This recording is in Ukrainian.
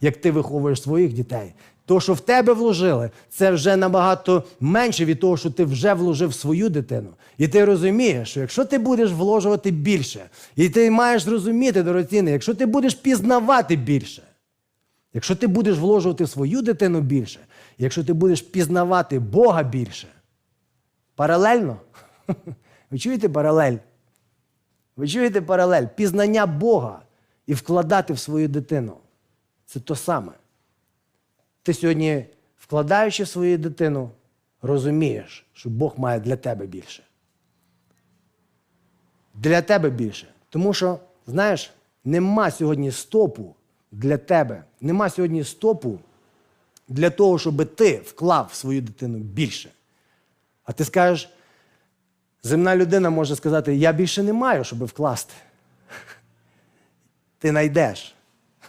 як ти виховуєш своїх дітей. То, що в тебе вложили, це вже набагато менше від того, що ти вже вложив в свою дитину. І ти розумієш, що якщо ти будеш вложувати більше, і ти маєш зрозуміти, дорогоцінний, якщо ти будеш пізнавати більше, якщо ти будеш вложувати в свою дитину більше, якщо ти будеш пізнавати Бога більше, паралельно, ви чуєте паралель? Ви чуєте паралель? Пізнання Бога і вкладати в свою дитину. Це то саме. Ти сьогодні, вкладаючи в свою дитину, розумієш, що Бог має для тебе більше. Для тебе більше. Тому що, знаєш, нема сьогодні стопу для тебе, нема сьогодні стопу для того, щоб ти вклав в свою дитину більше. А ти скажеш, земна людина може сказати, я більше не маю, щоб вкласти. Ти знайдеш.